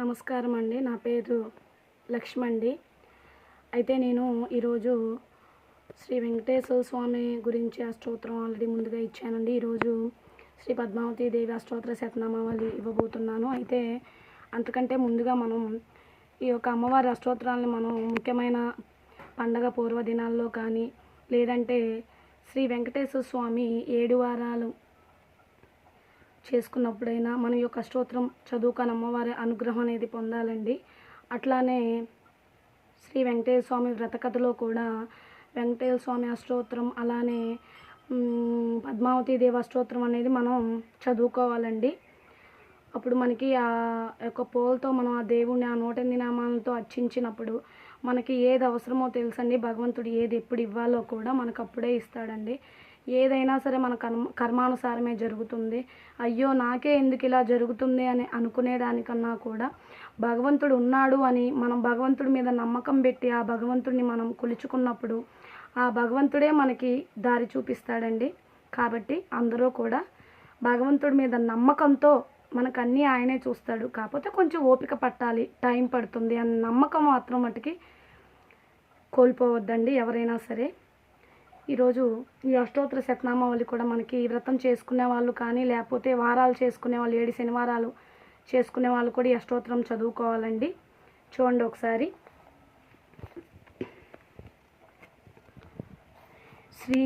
నమస్కారం అండి నా పేరు లక్ష్మండి. అయితే నేను ఈరోజు శ్రీ వెంకటేశ్వర స్వామి గురించి అష్టోత్తరం ఆల్రెడీ ముందుగా ఇచ్చానండి. ఈరోజు శ్రీ పద్మావతి దేవి అష్టోత్తర శతనామావళి ఇవ్వబోతున్నాను. అయితే అంతకంటే ముందుగా మనం ఈ యొక్క అమ్మవారి అష్టోత్తరాలను మనం ముఖ్యమైన పండగ పూర్వదినాల్లో కానీ లేదంటే శ్రీ వెంకటేశ్వర స్వామి ఏడు వారాలు చేసుకున్నప్పుడైనా మనం యొక్క స్తోత్రం చదువుకొని అమ్మవారి అనుగ్రహం అనేది పొందాలండి. అట్లానే శ్రీ వెంకటేశ్వర స్వామి వ్రతకథలో కూడా వెంకటేశ్వర స్వామి అష్టోత్రం అలానే పద్మావతి దేవ అష్టోత్తరం అనేది మనం చదువుకోవాలండి. అప్పుడు మనకి ఆ యొక్క పోల్తో మనం ఆ దేవుణ్ణి ఆ నూటెనిమిది నామాలతో అర్చించినప్పుడు మనకి ఏది అవసరమో తెలుసండి. భగవంతుడు ఏది ఎప్పుడు ఇవ్వాలో కూడా మనకు అప్పుడే ఇస్తాడండి. ఏదైనా సరే మన కర్మ కర్మానుసారమే జరుగుతుంది. అయ్యో నాకే ఎందుకు ఇలా జరుగుతుంది అని అనుకునేదానికన్నా కూడా భగవంతుడు ఉన్నాడు అని మనం భగవంతుడి మీద నమ్మకం పెట్టి ఆ భగవంతుడిని మనం కొలుచుకున్నప్పుడు ఆ భగవంతుడే మనకి దారి చూపిస్తాడండి. కాబట్టి అందరూ కూడా భగవంతుడి మీద నమ్మకంతో మనకు అన్నీ ఆయనే చూస్తాడు. కాకపోతే కొంచెం ఓపిక పట్టాలి టైం పడుతుంది అన్న నమ్మకం మాత్రం మటుకి కోల్పోవద్దండి ఎవరైనా సరే. ఈరోజు ఈ అష్టోత్తర శతనామావళి కూడా మనకి వ్రతం చేసుకునే వాళ్ళు కానీ లేకపోతే వారాలు చేసుకునే వాళ్ళు ఏడు శనివారాలు చేసుకునే వాళ్ళు కూడా ఈ అష్టోత్తరం చదువుకోవాలండి. చూడండి ఒకసారి. శ్రీ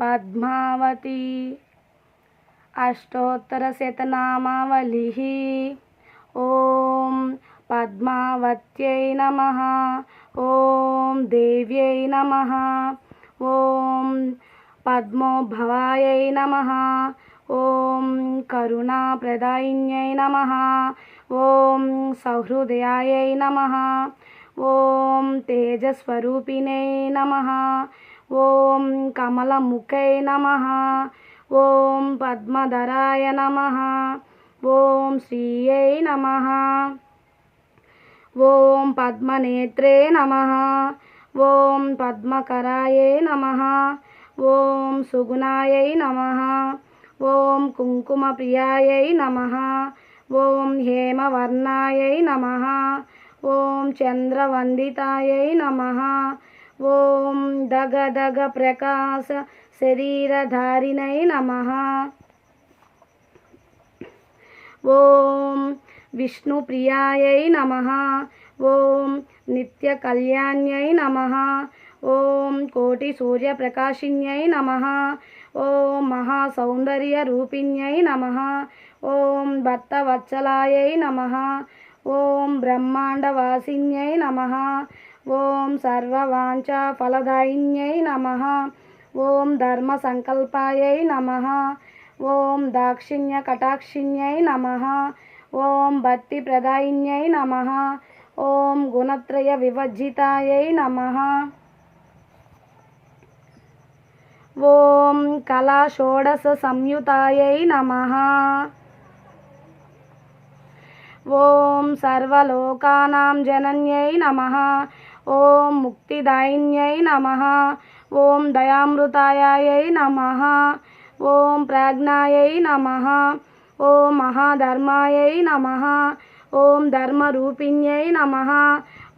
పద్మావతి అష్టోత్తర శతనామావళి. ఓం పద్మావత్యై నమ. ఓం దేవ్యై నమ. ఓం పద్మోభవాయై నమ ఓం కరుణాప్రదాయిన్యై నమ ఓం సౌహృదయాయై నమ ఓం తేజస్వరూపిణై నమ ఓం కమలముఖై నమ ఓం పద్మధరాయ నమ ఓం శ్రీయై నమ ఓం పద్మనేత్రే నమ ఓం పద్మకరాయై నమ. ఓం సుగుణాయై నమ. ఓం కుంకుమప్రియాయై నమ. ఓం హేమవర్ణాయై నమ. ఓం చంద్రవందితాయై నమ. ఓం దగదగ ప్రకాశ శరీరధారిణై నమ. ఓం విష్ణుప్రియాయై నమ. ఓం నిత్య కళ్యాణ్యై నమ. ఓం కోటి సూర్య ప్రకాశిన్యై నమ. ఓం మహాసౌందర్య రూపిణ్యై నమ. ఓం భర్త వత్సలాయై నమ. ఓం బ్రహ్మాండవాసిన్యై నమ. ఓం సర్వవాంఛాఫలదాయిన్యై నమ. ఓం ధర్మ సంకల్పాయై నమ. ఓం దాక్షిణ్య కటాక్షిణ్యై నమ. ఓం భక్తి ప్రదాయిన్యై నమ. ఓం గుణత్రయ విభజితాయై నమ. ఓం కళా కళాషోడశ సంయుతాయై నమ. ఓం సర్వలోకానాం జనన్యై నమ. ఓం ముక్తిదాయిన్యై నమ. ఓం దయామృతాయై నమ. ఓం ప్రాజ్ఞాయై నమ. ఓం మహాధర్మాయై నమ. ఓం ధర్మరూపిణ్యై నమ.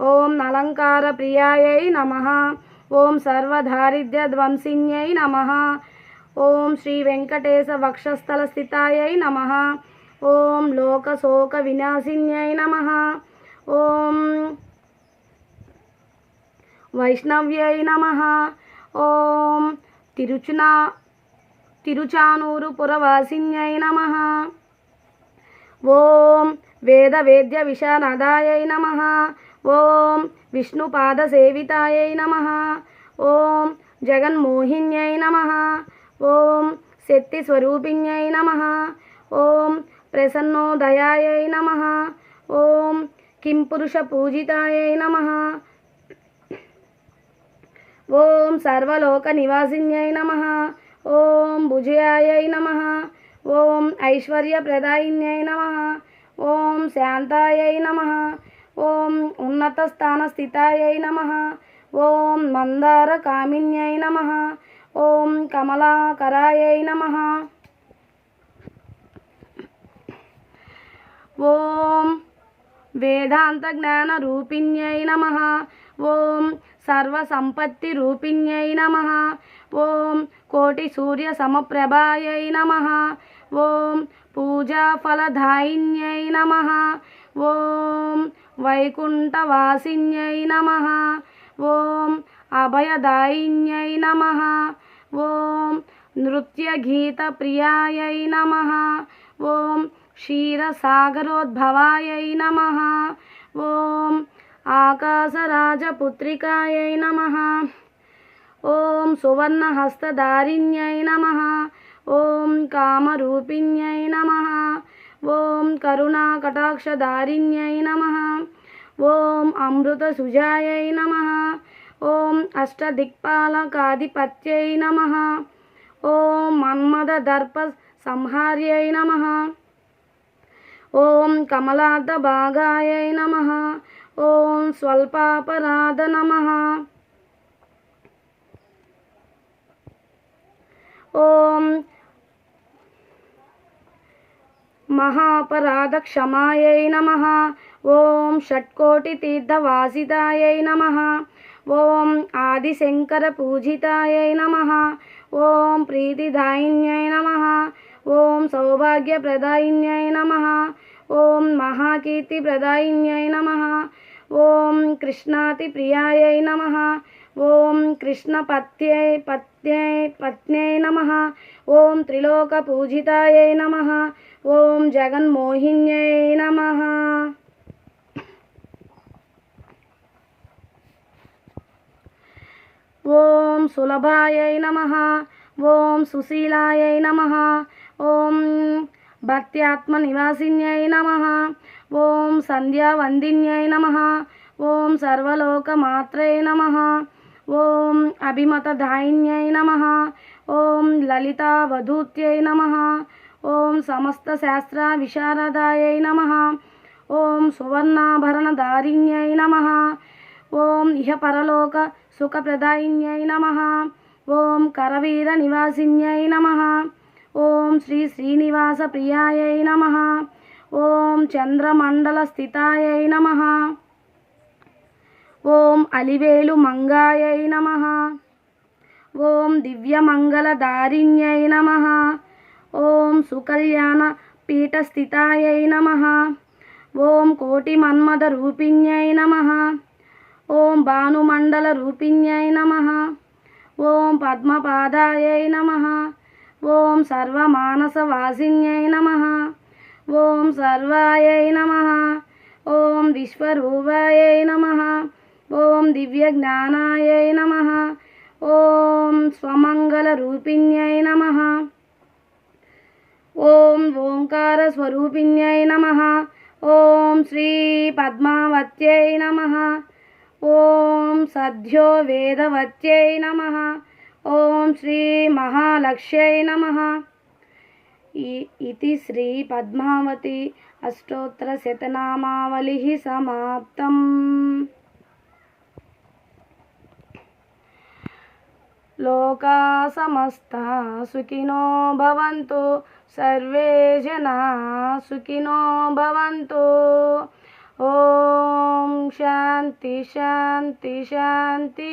ఓం అలంకార ప్రియాయై నమ. ఓం సర్వదారిద్ర్యధ్వంసిన్యై నమ. ఓం శ్రీ వెంకటేశ వక్షస్థల స్థితాయై నమ. ఓం లోకశోక వినాశిన్యై నమ. ఓం వైష్ణవ్యై నమ. ఓం తిరుచునా తిరుచానూరు పురవాసిన్యై నమ. ఓం వేదవేద్య వేద్య నమ. ఓం విష్ణుపాదసేవితాయై నమ. ఓం జగన్మోహిన్యై నమ. ఓం శక్తిస్వరూపిణ్యై నమ. ఓం ప్రసన్నోదయాయై నమ. ఓం కింపురుషపూజితాయై నమ. ఓం సర్వలోక నివాసిన్యై నమ. ఓం భుజయాయై నమ. ఓం ఐశ్వర్యప్రదాయిన్యై నమ. ఓం శాంతాయై నమ. ఓం ఉన్నతస్థానస్థితాయై నమ. ఓం మందార కామిన్యై నమ. ఓం కమలాకరాయై నమ. ఓం వేదాంత జ్ఞాన రూపిణ్యై నమ. ఓం సర్వసంపత్తి రూపిణ్యై నమ ఓం కోటి సూర్య సమప్రభాయై నమ ఓం పూజాఫలదాయిన్యై నమ ఓం వైకుంఠవాసిన్యై నమ ఓం అభయదాయిన్యై నమ ఓం నృత్యగీతప్రియాయై నమ ఓం క్షీరసాగరోద్భవాయై నమ ఓం ఆకాశరాజపుత్రికాయై నమ. ఓం సువర్ణహస్తధారిణ్యై నమ. ఓం కామరూపిణ్యై నమ. ఓం కరుణాకటాక్షదారిణ్యై నమ. ఓం అమృతసుజాయై నమ. ఓం అష్టదిక్పాలకాధిపత్యై నమ. ఓం మన్మదదర్ప సంహార్యై నమ. ఓం కమలార్ధభాగాయై నమ. ఓం స్వల్పాపరాధ నమ ఓం మహాపరాధ క్షమాయై నమ ఓం షట్కోటి తీర్థవాసితాయై నమ ఓం ఆదిశంకర పూజితాయై నమ ఓం ప్రీతిదాయిన్యై నమ ఓం సౌభాగ్యప్రదాయిన్యై నమ ఓం మహాకీర్తిప్రదాయిన్యై నమ ఓం కృష్ణాతిప్రియాయై నమ ఓం కృష్ణపత్యై పత్యై పత్న్యై నమ ఓం త్రిలోకపూజితాయై నమ ఓం జగన్మోహిన్యై నమ ఓం సులభాయై నమ ఓం సుశీలాయై నమ. ఓం నమ ఓం సంధ్యావందిన్యై నమ. ఓం సర్వలోకమాత్రై నమ. ఓం అభిమతదాయిన్యై నమ. ఓం లలితావధూత్యై నమ. ఓం సమస్త శాస్త్ర విశారదాయై నమ. ఓం సువర్ణాభరణధారిణ్యై నమ. ఓం ఇహ పరలోక సుఖప్రదాయిన్యై నమ. ఓం కరవీర నివాసిన్యై నమ. ఓం శ్రీ శ్రీనివాస ప్రియాయై నమ. ఓం చంద్రమండల స్థితాయై నమ. ఓం అలివేలు మంగాయై నమ. ఓం దివ్యమంగళదారిణ్యై నమ. ఓం సుకల్యాణ పీఠస్థితాయై నమ. ఓం కోటి మన్మద రూపిణ్యై నమ. ఓం భానుమండల రూపిణ్యై నమ. ఓం పద్మపాదాయై నమ. ఓం సర్వమానసవాసిన్యై నమ. ఓం సర్వాయై నమ. ఓం విశ్వరూపాయై నమ. ఓం దివ్యజ్ఞానాయై నమ. ఓం స్వమంగళరూపిణ్యై నమ. ఓం ఓంకారస్వరూపిణ్యై నమ. ఓం శ్రీ పద్మావత్యై నమ. ఓం సద్యో వేదవత్యై నమ. ఓం శ్రీ మహాలక్ష్యై నమ. ఇది శ్రీ పద్మావతి అష్టోత్తర శతనామావళి సమాప్తం. లోకా సమస్తా సుఖినో భవంతు సర్వే జనా సుఖినో భవంతు. ఓం శాంతి శాంతి శాంతి.